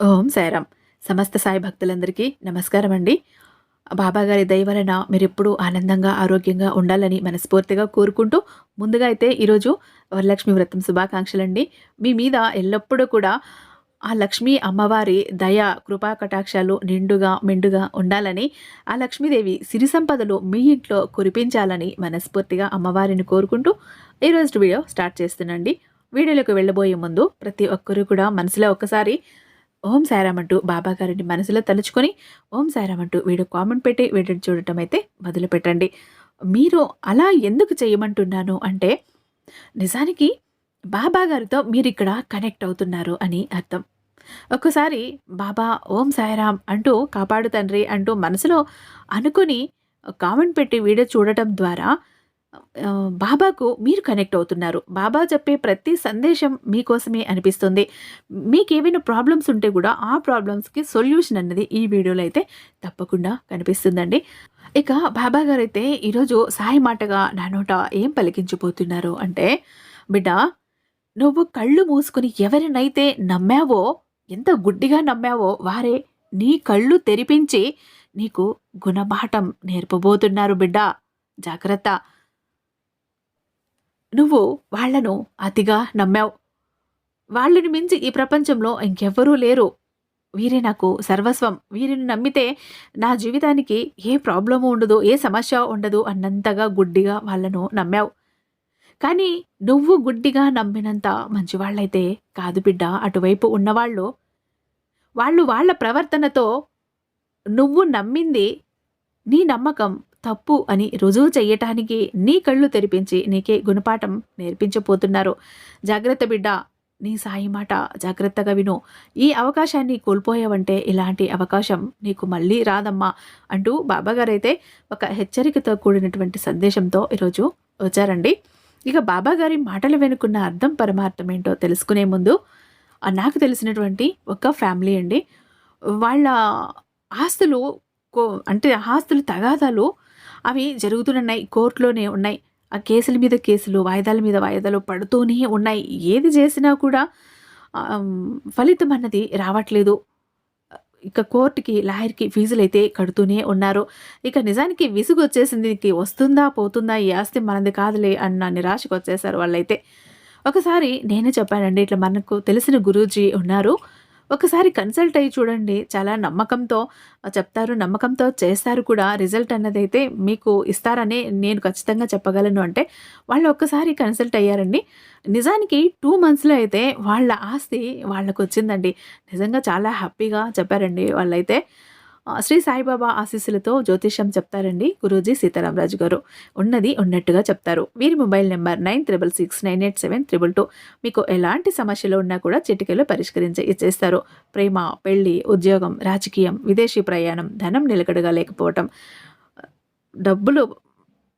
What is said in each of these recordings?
ఓం సాయిరామ్. సమస్త సాయి భక్తులందరికీ నమస్కారం అండి బాబాగారి దయ వలన మీరెప్పుడూ ఆనందంగా ఆరోగ్యంగా ఉండాలని మనస్ఫూర్తిగా కోరుకుంటూ ముందుగా అయితే ఈరోజు వరలక్ష్మి వ్రతం శుభాకాంక్షలండి. మీ మీద ఎల్లప్పుడూ కూడా ఆ లక్ష్మీ అమ్మవారి దయ కృపా కటాక్షాలు నిండుగా మెండుగా ఉండాలని ఆ లక్ష్మీదేవి సిరి సంపదలు మీ ఇంట్లో కురిపించాలని మనస్ఫూర్తిగా అమ్మవారిని కోరుకుంటూ ఈరోజు వీడియో స్టార్ట్ చేస్తున్నాండి వీడియోలోకి వెళ్ళబోయే ముందు ప్రతి ఒక్కరూ కూడా మనసులో ఒక్కసారి ఓం సారామంటూ అంటూ బాబా గారిని మనసులో తలుచుకొని ఓం సారామంటూ అంటూ వీడియో కామెంట్ పెట్టి వీడిని చూడటం అయితే మొదలు పెట్టండి మీరు అలా ఎందుకు చేయమంటున్నాను అంటే నిజానికి బాబా గారితో మీరు ఇక్కడ కనెక్ట్ అవుతున్నారు అని అర్థం. ఒక్కసారి బాబా ఓం సాయిరామ్ అంటూ కాపాడు తండ్రి అంటూ మనసులో అనుకుని కామెంట్ పెట్టి వీడియో చూడటం ద్వారా బాబాకు మీరు కనెక్ట్ అవుతున్నారు. బాబా చెప్పే ప్రతి సందేశం మీకోసమే అనిపిస్తుంది. మీకు ఏవైనా ప్రాబ్లమ్స్ ఉంటే కూడా ఆ ప్రాబ్లమ్స్కి సొల్యూషన్ అన్నది ఈ వీడియోలో అయితే తప్పకుండా కనిపిస్తుందండి. ఇక బాబా గారు అయితే ఈరోజు సాయి మాటగా నా నోట ఏం పలికించబోతున్నారు అంటే బిడ్డ నువ్వు కళ్ళు మూసుకుని ఎవరినైతే నమ్మావో ఎంత గుడ్డిగా నమ్మావో వారే నీ కళ్ళు తెరిపించి నీకు గుణపాఠం నేర్పబోతున్నారు బిడ్డ. జాగ్రత్త. నువ్వు వాళ్ళను అతిగా నమ్మావు. వాళ్ళని మించి ఈ ప్రపంచంలో ఇంకెవ్వరూ లేరు. వీరే నాకు సర్వస్వం. వీరిని నమ్మితే నా జీవితానికి ఏ ప్రాబ్లము ఉండదు ఏ సమస్య ఉండదు అన్నంతగా గుడ్డిగా వాళ్ళను నమ్మావు. కానీ నువ్వు గుడ్డిగా నమ్మినంత మంచివాళ్ళైతే కాదు బిడ్డ. అటువైపు ఉన్నవాళ్ళు వాళ్ళు వాళ్ళ ప్రవర్తనతో నువ్వు నమ్మింది నీ నమ్మకం. తప్పు అని రుజువు చెయ్యటానికి నీ కళ్ళు తెరిపించి నీకే గుణపాఠం నేర్పించబోతున్నారు. జాగ్రత్త బిడ్డ నీ సాయి మాట జాగ్రత్తగా విను. ఈ అవకాశాన్ని కోల్పోయావంటే ఇలాంటి అవకాశం నీకు మళ్ళీ రాదమ్మా అంటూ బాబాగారైతే ఒక హెచ్చరికతో కూడినటువంటి సందేశంతో ఈరోజు వచ్చారండి. ఇక బాబాగారి మాటలు వెనుకున్న అర్థం పరమార్థం ఏంటో తెలుసుకునే ముందు నాకు తెలిసినటువంటి ఒక ఫ్యామిలీ అండి. వాళ్ళ ఆస్తులు కో అంటే ఆస్తులు తగాదాలు అవి జరుగుతున్నాయి కోర్టులోనే ఉన్నాయి. ఆ కేసుల మీద కేసులు వాయిదాల మీద వాయిదాలు పడుతూనే ఉన్నాయి. ఏది చేసినా కూడా ఫలితం అన్నది రావట్లేదు. ఇక కోర్టుకి లాయర్కి ఫీజులు అయితే కడుతూనే ఉన్నారు. ఇక నిజానికి విసుగు వచ్చేసింది దీనికి వస్తుందా పోతుందా ఈ ఆస్తి మనది కాదులే అన్న నిరాశకు వచ్చేసారు వాళ్ళైతే. ఒకసారి నేనే చెప్పానండి ఇట్లా మనకు తెలిసిన గురూజీ ఉన్నారు. ఒకసారి కన్సల్ట్ అయ్యి చూడండి. చాలా నమ్మకంతో చెప్తారు నమ్మకంతో చేస్తారు కూడా. రిజల్ట్ అన్నదైతే మీకు ఇస్తారని నేను ఖచ్చితంగా చెప్పగలను అంటే వాళ్ళు ఒక్కసారి కన్సల్ట్ అయ్యారండి. నిజానికి టూ మంత్స్లో అయితే వాళ్ళ ఆస్తి వాళ్ళకు వచ్చిందండి నిజంగా చాలా హ్యాపీగా చెప్పారండి వాళ్ళైతే. శ్రీ సాయిబాబా ఆశీస్సులతో జ్యోతిష్యం చెప్తారండి గురూజీ సీతారామరాజు గారు. ఉన్నది ఉన్నట్టుగా చెప్తారు. వీరి mobile number nine triple six nine eight seven triple two. మీకు ఎలాంటి సమస్యలు ఉన్నా కూడా చిటికలో పరిష్కరించి ఇచ్చేస్తారు. ప్రేమ పెళ్ళి ఉద్యోగం రాజకీయం విదేశీ ప్రయాణం ధనం నిలకడగా లేకపోవటం డబ్బులు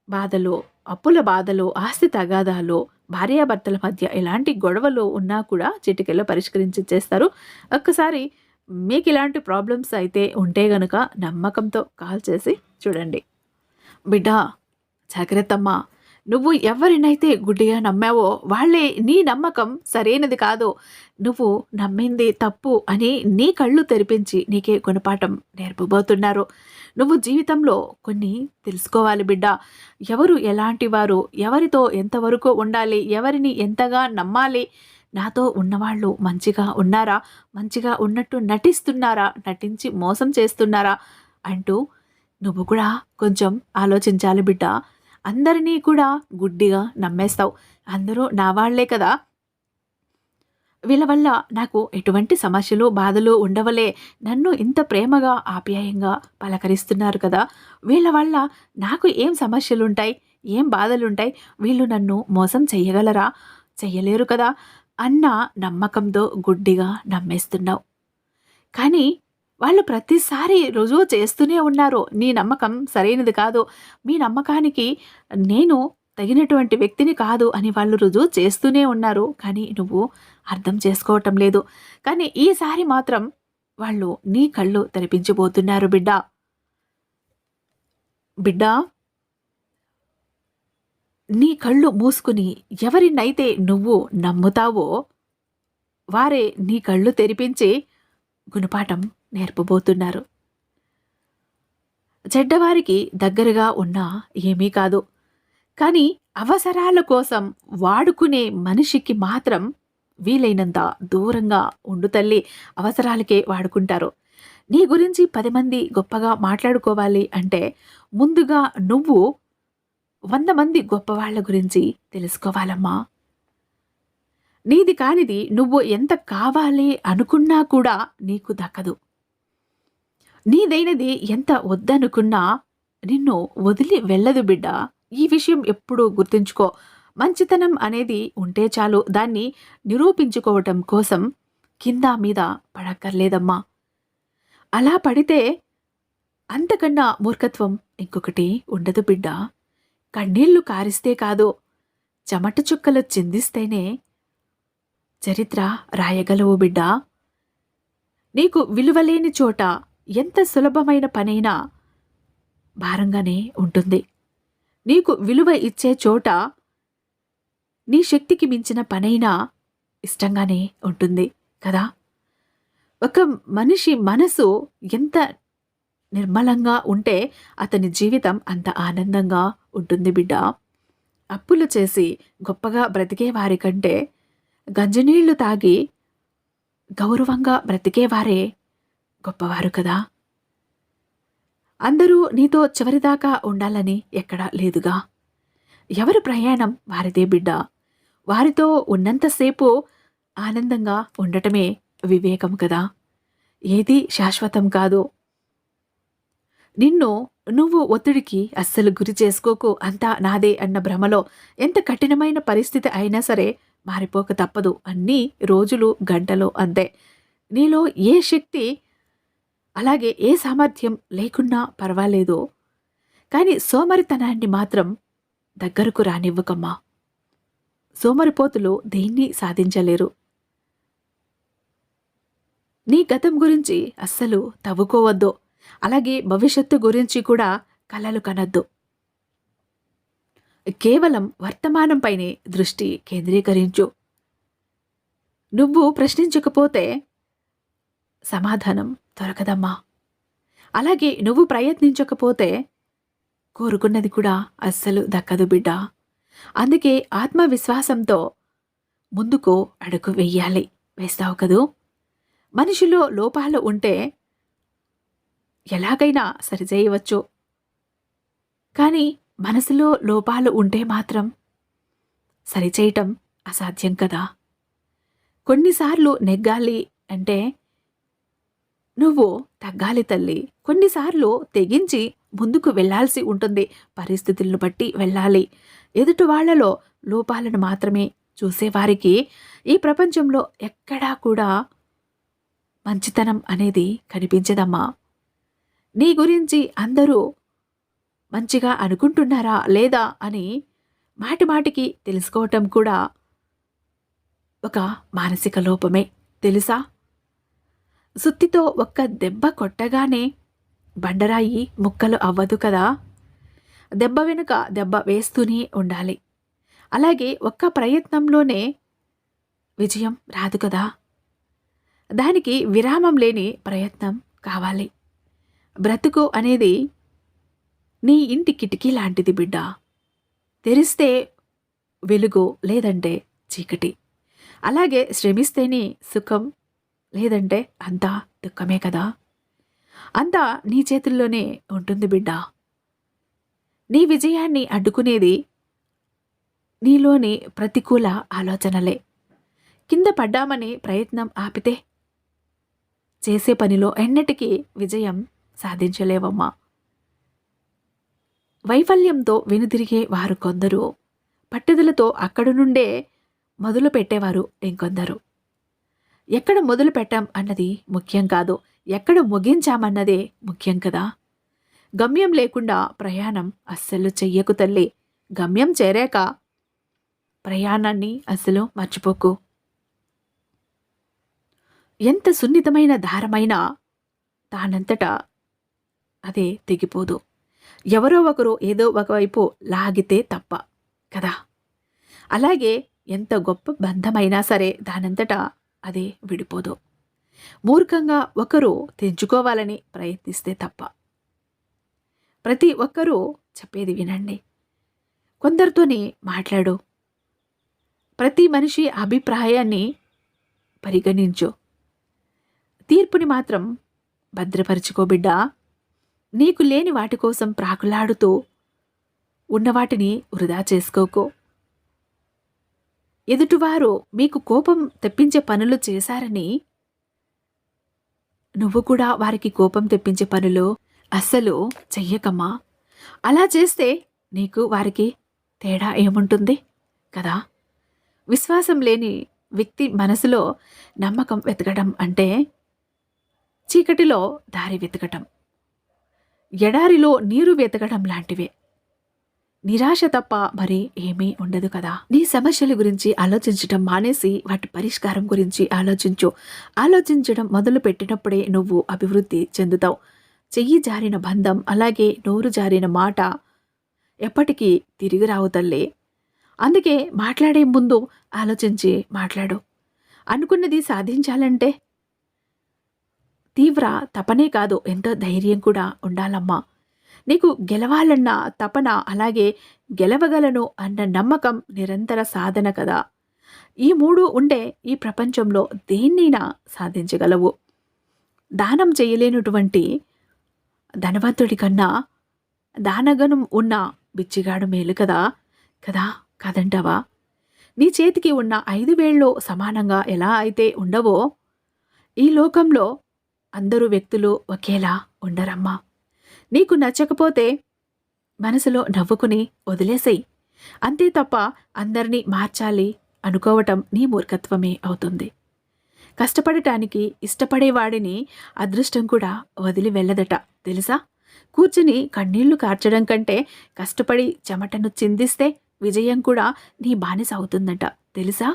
బాధలు అప్పుల బాధలు ఆస్తి తగాదాలు భార్యాభర్తల మధ్య ఎలాంటి గొడవలు ఉన్నా కూడా చిటికలో పరిష్కరించి ఇచ్చేస్తారు. ఒక్కసారి మీకు ఇలాంటి ప్రాబ్లమ్స్ అయితే ఉంటే గనుక నమ్మకంతో కాల్ చేసి చూడండి. బిడ్డ జాగ్రత్తమ్మా. నువ్వు ఎవరినైతే గుడ్డిగా నమ్మావో వాళ్ళే నీ నమ్మకం సరైనది కాదు. నువ్వు నమ్మింది తప్పు అని నీ కళ్ళు తెరిపించి నీకే గుణపాఠం నేర్పబోతున్నారు. నువ్వు జీవితంలో కొన్ని తెలుసుకోవాలి బిడ్డ. ఎవరు ఎలాంటి వారు? ఎవరితో ఎంతవరకు ఉండాలి? ఎవరిని ఎంతగా నమ్మాలి? నాతో ఉన్నవాళ్ళు మంచిగా ఉన్నారా? మంచిగా ఉన్నట్టు నటిస్తున్నారా? నటించి మోసం చేస్తున్నారా? అంటూ నువ్వు కూడా కొంచెం ఆలోచించాలి బిడ్డ. అందరినీ కూడా గుడ్డిగా నమ్మేస్తావు. అందరూ నా వాళ్ళే కదా. వీళ్ళ వల్ల నాకు ఎటువంటి సమస్యలు బాధలు ఉండవలే. నన్ను ఇంత ప్రేమగా ఆప్యాయంగా పలకరిస్తున్నారు కదా. వీళ్ళ వల్ల నాకు ఏం సమస్యలుంటాయి? ఏం బాధలుంటాయి? వీళ్ళు నన్ను మోసం చెయ్యగలరా? చెయ్యలేరు కదా. అన్న నమ్మకంతో గుడ్డిగా నమ్మేస్తున్నావు. కానీ వాళ్ళు ప్రతిసారి రుజువు చేస్తూనే ఉన్నారు. నీ నమ్మకం సరైనది కాదు. మీ నమ్మకానికి నేను తగినటువంటి వ్యక్తిని కాదు అని వాళ్ళు రుజువు చేస్తూనే ఉన్నారు. కానీ నువ్వు అర్థం చేసుకోవటం లేదు. కానీ ఈసారి మాత్రం వాళ్ళు నీ కళ్ళు తెరిపించబోతున్నారు బిడ్డ. బిడ్డ నీ కళ్ళు మూసుకుని ఎవరినైతే నువ్వు నమ్ముతావో వారే నీ కళ్ళు తెరిపించి గుణపాఠం నేర్పబోతున్నారు. చెడ్డవారికి దగ్గరగా ఉన్నా ఏమీ కాదు. కానీ అవసరాల కోసం వాడుకునే మనిషికి మాత్రం వీలైనంత దూరంగా ఉండు తల్లి అవసరాలకే వాడుకుంటారు. నీ గురించి పది మంది గొప్పగా మాట్లాడుకోవాలి అంటే ముందుగా నువ్వు వంద మంది గొప్పవాళ్ళ గురించి తెలుసుకోవాలమ్మా. నీది కానిది నువ్వు ఎంత కావాలి అనుకున్నా కూడా నీకు దక్కదు. నీదైనది ఎంత వద్దనుకున్నా నిన్ను వదిలి వెళ్ళదు బిడ్డ. ఈ విషయం ఎప్పుడూ గుర్తుంచుకో. మంచితనం అనేది ఉంటే చాలు. దాన్ని నిరూపించుకోవటం కోసం కింద మీద పడక్కర్లేదమ్మా. అలా పడితే అంతకన్నా మూర్ఖత్వం ఇంకొకటి ఉండదు బిడ్డ. కన్నీళ్ళు కారిస్తే కాదు చెమట చుక్కలు చిందిస్తేనే. చరిత్ర రాయగలవు బిడ్డా. నీకు విలువలేని చోట ఎంత సులభమైన పనైనా భారంగానే ఉంటుంది. నీకు విలువ ఇచ్చే చోట నీ శక్తికి మించిన పనైనా ఇష్టంగానే ఉంటుంది కదా? ఒక మనిషి మనసు ఎంత నిర్మలంగా ఉంటే అతని జీవితం అంత ఆనందంగా ఉంటుంది బిడ్డ. అప్పులు చేసి గొప్పగా బ్రతికే వారి కంటే గంజనీళ్ళు తాగి గౌరవంగా బ్రతికేవారే గొప్పవారు కదా. అందరూ నీతో చివరిదాకా ఉండాలని ఎక్కడా లేదుగా. ఎవరి ప్రయాణం వారిదే బిడ్డ. వారితో ఉన్నంతసేపు ఆనందంగా ఉండటమే వివేకం కదా. ఏది శాశ్వతం కాదు. నిన్ను నువ్వు ఒత్తిడికి అస్సలు గురి చేసుకోకు అంతా నాదే అన్న భ్రమలో ఎంత కఠినమైన పరిస్థితి అయినా సరే మారిపోక తప్పదు. అన్నీ రోజులు గంటలు అంతే. నీలో ఏ శక్తి అలాగే ఏ సామర్థ్యం లేకున్నా పర్వాలేదు. కానీ సోమరితనాన్ని మాత్రం దగ్గరకు రానివ్వకమ్మా. సోమరిపోతులు దేన్ని సాధించలేరు. నీ గతం గురించి అస్సలు తవ్వుకోవద్దు. అలాగే భవిష్యత్తు గురించి కూడా కలలు కనద్దు. కేవలం వర్తమానంపైనే దృష్టి కేంద్రీకరించు. నువ్వు ప్రశ్నించకపోతే సమాధానం దొరకదమ్మా. అలాగే నువ్వు ప్రయత్నించకపోతే కోరుకున్నది కూడా అస్సలు దక్కదు బిడ్డ. అందుకే ఆత్మవిశ్వాసంతో ముందుకు అడుగు వెయ్యాలి వేస్తావు కదూ? మనిషిలో లోపాలు ఉంటే ఎలాగైనా సరిచేయవచ్చు కానీ మనసులో లోపాలు ఉంటే మాత్రం సరిచేయటం అసాధ్యం కదా. కొన్నిసార్లు నెగ్గాలి అంటే నువ్వు తగ్గాలి తల్లి. కొన్నిసార్లు తెగించి ముందుకు వెళ్ళాల్సి ఉంటుంది. పరిస్థితులను బట్టి వెళ్ళాలి. ఎదుటి వాళ్ళలో లోపాలను మాత్రమే చూసేవారికి ఈ ప్రపంచంలో ఎక్కడా కూడా మంచితనం అనేది కనిపించదమ్మా. నీ గురించి అందరూ మంచిగా అనుకుంటున్నారా లేదా అని మాటి మాటికి తెలుసుకోవటం కూడా ఒక మానసిక లోపమే తెలుసా? సుత్తితో ఒక్క దెబ్బ కొట్టగానే బండరాయి ముక్కలు అవ్వదు కదా? దెబ్బ వెనుక దెబ్బ వేస్తూనే ఉండాలి. అలాగే ఒక్క ప్రయత్నంలోనే విజయం రాదు కదా? దానికి విరామం లేని ప్రయత్నం కావాలి. బ్రతుకు అనేది నీ ఇంటి కిటికీ లాంటిది బిడ్డ. తెరిస్తే వెలుగు లేదంటే చీకటి. అలాగే శ్రమిస్తేనే సుఖం లేదంటే అంతా దుఃఖమే కదా. అంతా నీ చేతుల్లోనే ఉంటుంది బిడ్డ. నీ విజయాన్ని అడ్డుకునేది నీలోని ప్రతికూల ఆలోచనలే. కింద పడ్డామని ప్రయత్నం ఆపితే చేసే పనిలో ఎన్నటికీ విజయం సాధించలేవమ్మా. వైఫల్యంతో వెనుదిరిగే వారు కొందరు పట్టుదలతో అక్కడి నుండే మొదలు పెట్టేవారు ఇంకొందరు. ఎక్కడ మొదలు పెట్టాం అన్నది ముఖ్యం కాదు ఎక్కడ ముగించామన్నదే ముఖ్యం కదా. గమ్యం లేకుండా ప్రయాణం అస్సలు చెయ్యకు తల్లి. గమ్యం చేరాక ప్రయాణాన్ని అస్సలు మర్చిపోకు. ఎంత సున్నితమైన దారమైనా తానంతటా అదే తెగిపోదు. ఎవరో ఒకరు ఏదో ఒకవైపు లాగితే తప్ప కదా? అలాగే ఎంత గొప్ప బంధమైనా సరే దానంతటా అది విడిపోదు. మూర్ఖంగా ఒకరు తెంచుకోవాలని ప్రయత్నిస్తే తప్ప. ప్రతి ఒక్కరూ చెప్పేది వినండి. కొందరితోని మాట్లాడు. ప్రతి మనిషి అభిప్రాయాన్ని పరిగణించు. తీర్పుని మాత్రం భద్రపరచుకో బిడ్డా. నీకు లేని వాటి కోసం ప్రాకులాడుతూ ఉన్నవాటిని వృధా చేసుకోకు. ఎదుటివారు మీకు కోపం తెప్పించే పనులు చేశారని నువ్వు కూడా వారికి కోపం తెప్పించే పనులు అస్సలు చెయ్యకమ్మా. అలా చేస్తే నీకు వారికి తేడా ఏముంటుంది కదా? విశ్వాసం లేని వ్యక్తి మనసులో నమ్మకం వెతకడం అంటే చీకటిలో దారి వెతకటం. ఎడారిలో నీరు వెతకడం లాంటివే. నిరాశ తప్ప మరి ఏమీ ఉండదు కదా. నీ సమస్యల గురించి ఆలోచించడం మానేసి వాటి పరిష్కారం గురించి ఆలోచించు. ఆలోచించడం మొదలు పెట్టినప్పుడే నువ్వు అభివృద్ధి చెందుతావు. చెయ్యి జారిన బంధం అలాగే నోరు జారిన మాట ఎప్పటికీ తిరిగి రావు తల్లే. అందుకే మాట్లాడే ముందు ఆలోచించి మాట్లాడు. అనుకున్నది సాధించాలంటే తీవ్ర తపనే కాదు ఎంతో ధైర్యం కూడా ఉండాలమ్మా. నీకు గెలవాలన్న తపన అలాగే గెలవగలను అన్న నమ్మకం నిరంతర సాధన కదా. ఈ మూడు ఉండే ఈ ప్రపంచంలో దేన్నైనా సాధించగలవు. దానం చేయలేనటువంటి ధనవంతుడి కన్నా దానగనం ఉన్న బిచ్చిగాడు మేలు కదా. కదా కాదంటావా? నీ చేతికి ఉన్న ఐదు వేళ్ళు సమానంగా ఎలా అయితే ఉండవో ఈ లోకంలో అందరూ వ్యక్తులు ఒకేలా ఉండరమ్మా. నీకు నచ్చకపోతే మనసులో నవ్వుకుని వదిలేసేయి. అంతే తప్ప అందరినీ మార్చాలి అనుకోవటం నీ మూర్ఖత్వమే అవుతుంది. కష్టపడటానికి ఇష్టపడేవాడిని అదృష్టం కూడా వదిలి వెళ్ళదట తెలుసా? కూర్చుని కన్నీళ్ళు కార్చడం కంటే కష్టపడి చెమటను చిందిస్తే విజయం కూడా నీ బానిస అవుతుందట తెలుసా?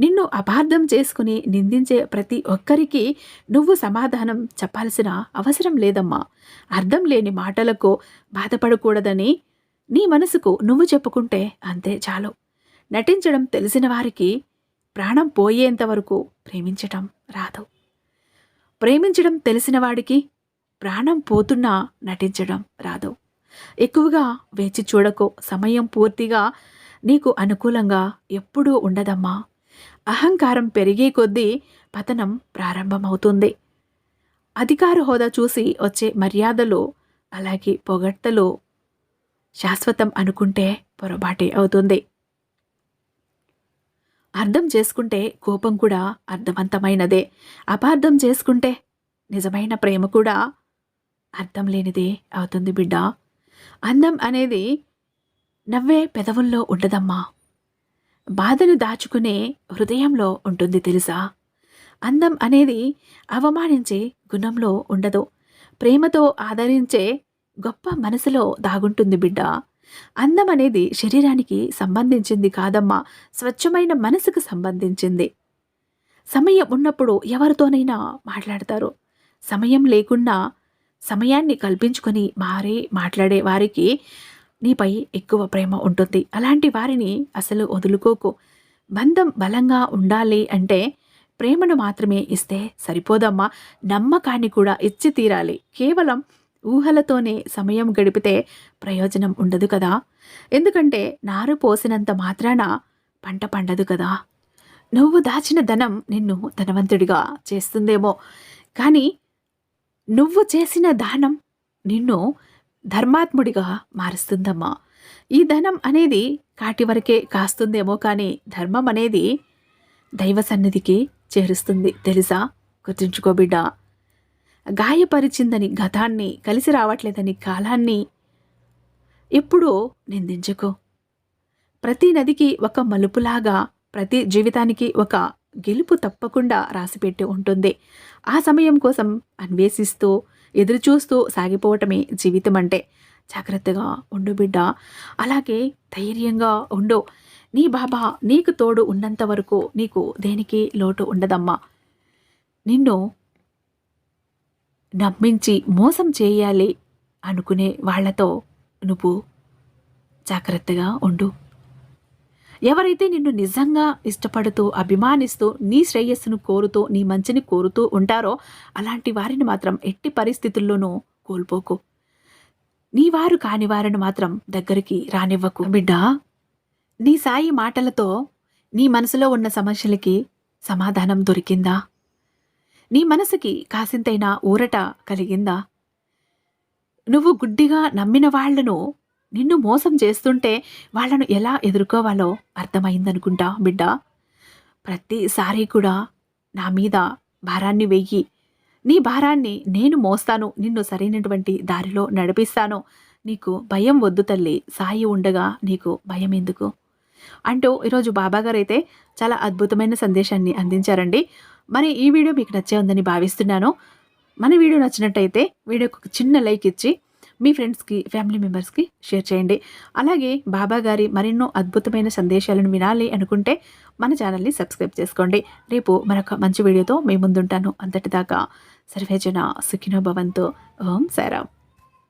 నిన్ను అపార్థం చేసుకుని నిందించే ప్రతి ఒక్కరికి నువ్వు సమాధానం చెప్పాల్సిన అవసరం లేదమ్మా. అర్థం లేని మాటలకు బాధపడకూడదని నీ మనసుకు నువ్వు చెప్పుకుంటే అంతే చాలు. నటించడం తెలిసిన వారికి ప్రాణం పోయేంత వరకు ప్రేమించటం రాదు. ప్రేమించడం తెలిసిన వాడికి ప్రాణం పోతున్నా నటించడం రాదు. ఎక్కువగా వేచి చూడకు. సమయం పూర్తిగా నీకు అనుకూలంగా ఎప్పుడూ ఉండదమ్మా. అహంకారం పెరిగే కొద్దీ పతనం ప్రారంభమవుతుంది. అధికార హోదా చూసి వచ్చే మర్యాదలు అలాగే పొగడ్తలు శాశ్వతం అనుకుంటే పొరపాటే అవుతుంది. అర్థం చేసుకుంటే కోపం కూడా అర్థవంతమైనదే. అపార్థం చేసుకుంటే నిజమైన ప్రేమ కూడా అర్థం లేనిదే అవుతుంది బిడ్డ. అందం అనేది నవ్వే పెదవుల్లో ఉండదమ్మా. బాధను దాచుకునే హృదయంలో ఉంటుంది తెలుసా? అందం అనేది అవమానించే గుణంలో ఉండదు. ప్రేమతో ఆదరించే గొప్ప మనసులో దాగుంటుంది బిడ్డ. అందం అనేది శరీరానికి సంబంధించింది కాదమ్మా. స్వచ్ఛమైన మనసుకు సంబంధించింది. సమయం ఉన్నప్పుడు ఎవరితోనైనా మాట్లాడతారు. సమయం లేకుండా సమయాన్ని కల్పించుకొని మారే మాట్లాడే వారికి నీపై ఎక్కువ ప్రేమ ఉంటుంది. అలాంటి వారిని అసలు వదులుకోకు. బంధం బలంగా ఉండాలి అంటే ప్రేమను మాత్రమే ఇస్తే సరిపోదమ్మా. నమ్మకాన్ని కూడా ఇచ్చి తీరాలి. కేవలం ఊహలతోనే సమయం గడిపితే ప్రయోజనం ఉండదు కదా. ఎందుకంటే నారు పోసినంత మాత్రాన పంట పండదు కదా. నువ్వు దాచిన ధనం నిన్ను ధనవంతుడిగా చేస్తుందేమో. కానీ నువ్వు చేసిన దానం నిన్ను ధర్మాత్ముడిగా మారుస్తుందమ్మా. ఈ ధనం అనేది కాటి వరకే కాస్తుందేమో కానీ ధర్మం అనేది దైవ సన్నిధికి చేరుస్తుంది తెలుసా? గుర్తుంచుకో బిడ్డ. గాయపరిచిందని గతాన్ని కలిసి రావట్లేదని కాలాన్ని ఎప్పుడూ నిందించకు. ప్రతి నదికి ఒక మలుపులాగా ప్రతి జీవితానికి ఒక గెలుపు తప్పకుండా రాసిపెట్టి ఉంటుంది. ఆ సమయం కోసం అన్వేషిస్తూ ఎదురుచూస్తూ సాగిపోవటమే జీవితం అంటే జాగ్రత్తగా ఉండు బిడ్డ. అలాగే ధైర్యంగా ఉండు. నీ బాబా నీకు తోడు ఉన్నంత వరకు నీకు దేనికి లోటు ఉండదమ్మా. నిన్ను నమ్మించి మోసం చేయాలి అనుకునే వాళ్ళతో నువ్వు జాగ్రత్తగా ఉండు. ఎవరైతే నిన్ను నిజంగా ఇష్టపడుతూ అభిమానిస్తూ నీ శ్రేయస్సును కోరుతూ నీ మంచిని కోరుతూ ఉంటారో అలాంటి వారిని మాత్రం ఎట్టి పరిస్థితుల్లోనూ కోల్పోకు. నీ వారు కాని వారిని మాత్రం దగ్గరికి రానివ్వకు. బిడ్డ నీ సాయి మాటలతో నీ మనసులో ఉన్న సమస్యలకి సమాధానం దొరికిందా? నీ మనసుకి కాసింతైనా ఊరట కలిగిందా? నువ్వు గుడ్డిగా నమ్మిన వాళ్ళను నిన్ను మోసం చేస్తుంటే వాళ్ళను ఎలా ఎదుర్కోవాలో అర్థమైందనుకుంటా బిడ్డ. ప్రతిసారి కూడా నా మీద భారాన్ని వెయ్యి. నీ భారాన్ని నేను మోస్తాను నిన్ను సరైనటువంటి దారిలో నడిపిస్తాను. నీకు భయం వద్దు తల్లి సాయి ఉండగా నీకు భయం ఎందుకు? అంటూ ఈరోజు బాబాగారు అయితే చాలా అద్భుతమైన సందేశాన్ని అందించారండి. మరి ఈ వీడియో మీకు నచ్చే ఉందని భావిస్తున్నాను. మన వీడియో నచ్చినట్టయితే వీడియోకి ఒక చిన్న లైక్ ఇచ్చి మీ ఫ్రెండ్స్కి ఫ్యామిలీ మెంబర్స్కి షేర్ చేయండి. అలాగే బాబా గారి మరెన్నో అద్భుతమైన సందేశాలను వినాలి అనుకుంటే మన ఛానల్ని సబ్స్క్రైబ్ చేసుకోండి. రేపు మరొక మంచి వీడియోతో మీ ముందుంటాను. అంతటిదాకా సర్వేజన సుఖినో భవంతో. ఓం సారాం.